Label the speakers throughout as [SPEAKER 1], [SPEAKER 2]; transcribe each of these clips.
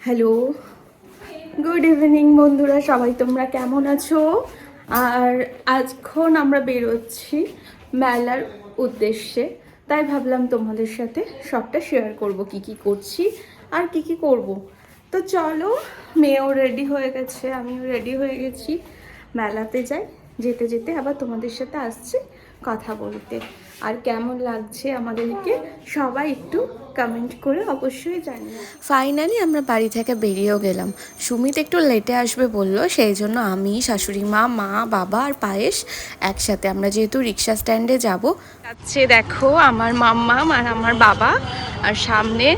[SPEAKER 1] Hello good evening বন্ধুরা। সবাই, তোমরা কেমন আছো? আর আজক্ষণ আমরা বেরোচ্ছি মেলার উদ্দেশ্যে। তাই ভাবলাম তোমাদের সাথে সবটা শেয়ার করব, কি কি করছি আর কি কি করব। তো চলো, মেয়েও রেডি হয়ে গেছে, আমিও রেডি হয়ে গেছি। মেলাতে যাই। যেতে যেতে আবার তোমাদের সাথে আসছি কথা বলতে। আর কেমন লাগছে আমাদেরকে সবাই একটু কমেন্ট করে অবশ্যই জানিও।
[SPEAKER 2] ফাইনালি আমরা বাড়ি থেকে বেরিয়েও গেলাম। সুমিত একটু লেটে আসবে বলল সেই জন্য আমি শাশুড়ি মা মা বাবা আর পায়েস একসাথে। আমরা যেহেতু রিক্সা স্ট্যান্ডে যাব।
[SPEAKER 1] যাচ্ছে দেখো আমার মাম্মা আর আমার বাবা আর সামনে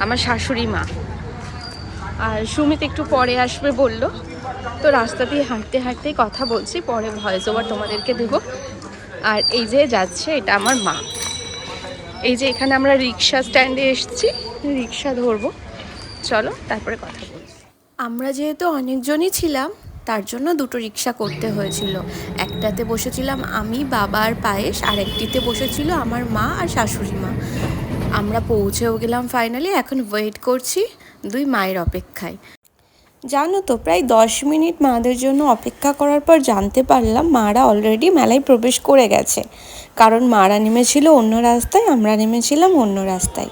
[SPEAKER 1] আমার শাশুড়ি মা। আর সুমিত একটু পরে আসবে বলল। তো রাস্তা দিয়ে হাঁটতে হাঁটতেই কথা বলছি, পরে ভয়েস ওভার তোমাদেরকে দেবো। আর এই যে যাচ্ছে, এটা আমার মা। এই যে এখানে আমরা রিক্সা স্ট্যান্ডে এসেছি, রিক্সা ধরবো। চলো, তারপরে কথা বলছি।
[SPEAKER 2] আমরা যেহেতু অনেকজনই ছিলাম, তার জন্য দুটো রিক্সা করতে হয়েছিল। একটাতে বসেছিলাম আমি, বাবা আর পায়েস, আর একটিতে বসেছিল আমার মা আর শাশুড়ি মা। আমরা পৌঁছেও গেলাম ফাইনালি এখন ওয়েট করছি দুই মায়ের অপেক্ষায়। জানো তো, প্রায় দশ মিনিট মাদের জন্য অপেক্ষা করার পর জানতে পারলাম মারা অলরেডি মেলায় প্রবেশ করে গেছে। কারণ মারা নেমেছিল অন্য রাস্তায়, আমরা নেমেছিলাম অন্য রাস্তায়।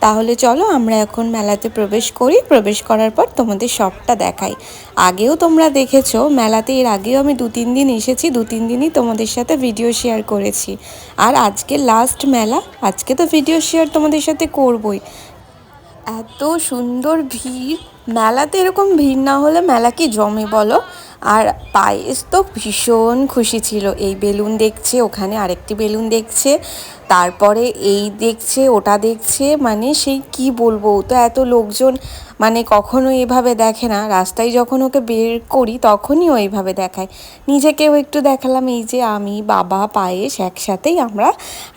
[SPEAKER 2] তাহলে চলো আমরা এখন মেলাতে প্রবেশ করি। প্রবেশ করার পর তোমাদের সবটা দেখাই। আগেও তোমরা দেখেছ, মেলাতে এর আগেও আমি দু তিন দিন এসেছি, দু তিন দিনই তোমাদের সাথে ভিডিও শেয়ার করেছি। আর আজকে লাস্ট মেলা, আজকে তো ভিডিও শেয়ার তোমাদের সাথে করবই। এত সুন্দর ভিড় মেলাতে এরকম ভিড় না হলে মেলা কি জমে বলো? আর পায়েস তো ভীষণ খুশি ছিল। এই বেলুন দেখছে, ওখানে আরেকটি বেলুন দেখছে, তারপরে এই দেখছে, ওটা দেখছে মানে সেই কি বলব তো এত লোকজন মানে কখনো এভাবে দেখে না। রাস্তায় যখন ওকে বের করি, তখনই ও এইভাবে দেখায়। নিজেকেও একটু দেখালাম, এই যে আমি, বাবা, পায়েস একসাথেই আমরা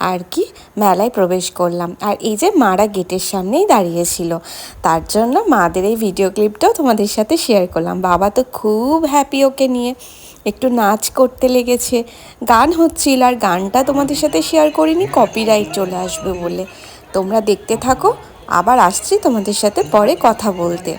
[SPEAKER 2] আর কি মেলায় প্রবেশ করলাম। আর এই যে মারা গেটের সামনেই দাঁড়িয়েছিল তার জন্য মাদের এই ভিডিও ক্লিপটাও তোমাদের সাথে শেয়ার করলাম। বাবা তো খুব হ্যাপি ওকে নিয়ে একটু নাচ করতে লেগেছে। গান হচ্ছিল আর গানটা তোমাদের সাথে শেয়ার করিনি কপিরাইট চলে আসবে বলে। তোমরা দেখতে থাকো, আবার আসছি তোমাদের সাথে পরে কথা বলতে।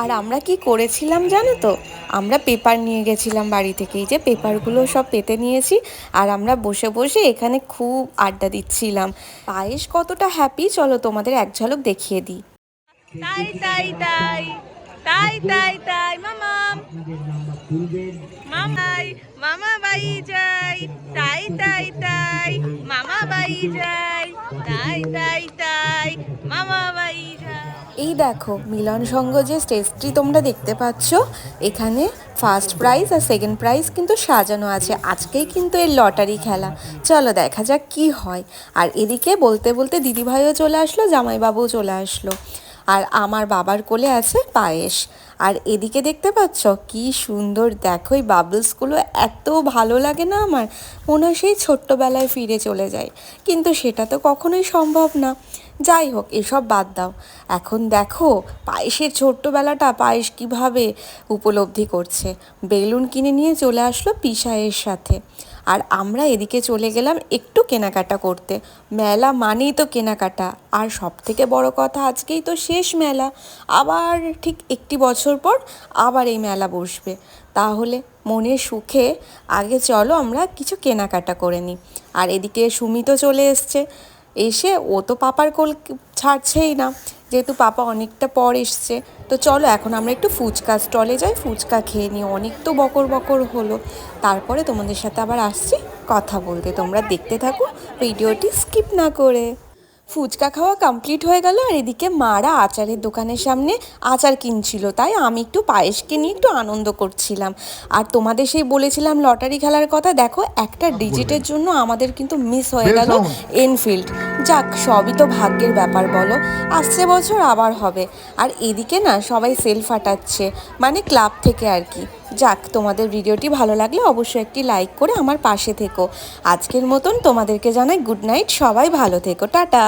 [SPEAKER 2] আর আমরা কি করেছিলাম জানো তো? আমরা পেপার নিয়ে গেছিলাম বাড়ি থেকে এই যে পেপারগুলো সব পেতে নিয়েছি। আর আমরা বসে বসে এখানে খুব আড্ডা দিচ্ছিলাম। পায়েস কতটা হ্যাপি চলো তোমাদের এক ঝলক দেখিয়ে দিই।
[SPEAKER 1] তাই তাই তাই তাই তাই তাই, মামা। মামাই মামা বাই যাই। তাই তাই তাই মামা বাই যাই। তাই তাই তাই মামা বাই
[SPEAKER 2] এই দেখো, মিলন সংঘ যে স্টেজটি তোমরা দেখতে পাচ্ছ, এখানে ফার্স্ট প্রাইজ আর সেকেন্ড প্রাইজ কিন্তু সাজানো আছে। আজকেই কিন্তু এর লটারি খেলা। চলো দেখা যাক কি হয়। আর এদিকে বলতে বলতে দিদিভাইও চলে আসলো, জামাইবাবুও চলে আসলো। আর আমার বাবার কোলে আছে পায়েস। আর এদিকে দেখতে পাচ্ছ? কি সুন্দর। দেখো এই বাবলসগুলো এত ভালো লাগে না আমার? মনে হয় সেই ছোট্টবেলায় ফিরে চলে যায় কিন্তু সেটা তো কখনোই সম্ভব না। যাই হোক, এসব বাদ দাও। এখন দেখো, পায়েসের ছোট্টবেলাটা পায়েস কীভাবে উপলব্ধি করছে। বেলুন কিনে নিয়ে চলে আসলো পিসায়ের সাথে। আর আমরা এদিকে চলে গেলাম একটু কেনাকাটা করতে। মেলা মানেই তো কেনাকাটা। আর সব থেকে বড় কথা আজকেই তো শেষ মেলা। আবার ঠিক একটি বছর পর আবার এই মেলা বসবে। তাহলে মনের সুখে আগে চলো আমরা কিছু কেনাকাটা করে নিই। আর এদিকে সুমিতও চলে এসছে। এসে ও তো পাপার কোল ছাড়ছেই না। যেহেতু পাপা অনেকটা পর এসছে। তো চলো এখন আমরা একটু ফুচকা স্টলে যাই, ফুচকা খেয়ে নিই। অনেক তো বকর বকর হলো। তারপরে তোমাদের সাথে আবার আসছি কথা বলতে। তোমরা দেখতে থাকো, ভিডিওটি স্কিপ না করে। ফুচকা খাওয়া কমপ্লিট হয়ে গেল আর এদিকে মারা আচারের দোকানের সামনে আচার কিনছিল। তাই আমি একটু পায়েসকে নিয়ে একটু আনন্দ করছিলাম। আর তোমাদের সেই বলেছিলাম লটারি খেলার কথা দেখো একটা ডিজিটের জন্য আমাদের কিন্তু মিস হয়ে গেল এনফিল্ড যাক সবই তো ভাগ্যের ব্যাপার বলো। আসছে বছর আবার হবে। আর এদিকে না সবাই সেল ফাটাচ্ছে মানে ক্লাব থেকে আর কি। যাক তোমাদের ভিডিওটি ভালো লাগলে অবশ্যই একটি লাইক করে আমার পাশে থেকো। আজকের মতন তোমাদেরকে জানাই গুড নাইট সবাই ভালো থেকো টাটা।